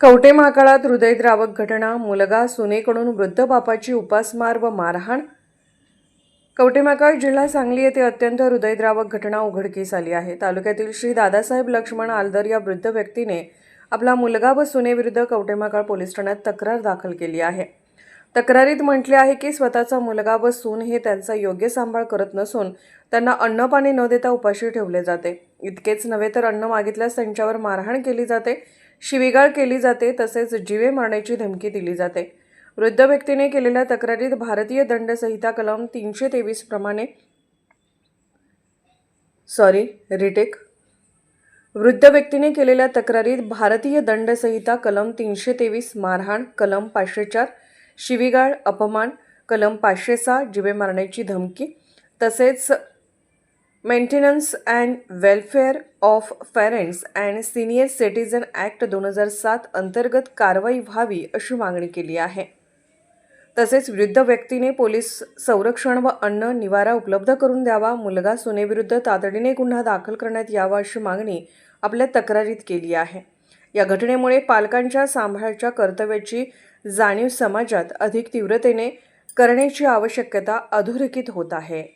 कवटे महाकाळात हृदयद्रावक घटना मुलगा सुनेकडून वृद्ध बापाची उपासमार व मारहाण. कवटे महाकाळ जिल्हा सांगली येथे अत्यंत हृदयद्रावक घटना उघडकीस आली आहे. तालुक्यातील श्री दादासाहेब लक्ष्मण आलदर या वृद्ध व्यक्तीने आपला मुलगा व सुनेविरुद्ध कवटे महाकाळ पोलीस ठाण्यात तक्रार दाखल केली आहे. तक्रारीत म्हटले आहे की स्वतःचा मुलगा व सून हे त्यांचा योग्य सांभाळ करत नसून त्यांना अन्न पाणी न देता उपाशी ठेवले जाते. इतकेच नव्हे तर अन्न मागितल्यास त्यांच्यावर मारहाण केली जाते. शिवीगाळ केली जाते तसेच जीवे मारण्याची धमकी दिली जाते. वृद्ध व्यक्तीने केलेल्या तक्रारीत भारतीय दंड संहिता कलम तीनशे तेवीस प्रमाणे सॉरी रिटेक वृद्ध व्यक्तीने केलेल्या तक्रारीत भारतीय दंड संहिता कलम तीनशे तेवीस मारहाण कलम पाचशे चार शिवीगाळ अपमान कलम पाचशे सहा जिवे मारण्याची धमकी तसेच maintenance and welfare of parents and senior citizen act दोन हजार सात अंतर्गत कारवाई व्हावी अशी मागणी केली आहे. तसेच वृद्ध व्यक्तीने पोलीस संरक्षण व अन्न निवारा उपलब्ध करून द्यावा मुलगा सुनेविरुद्ध तातडीने गुन्हा दाखल करण्यात यावा अशी मागणी आपल्या तक्रारीत केली आहे. या घटनेमुळे पालकांच्या सांभाळच्या कर्तव्याची जाणीव समाजात अधिक तीव्रतेने करण्याची आवश्यकता अधोरेखित होत आहे.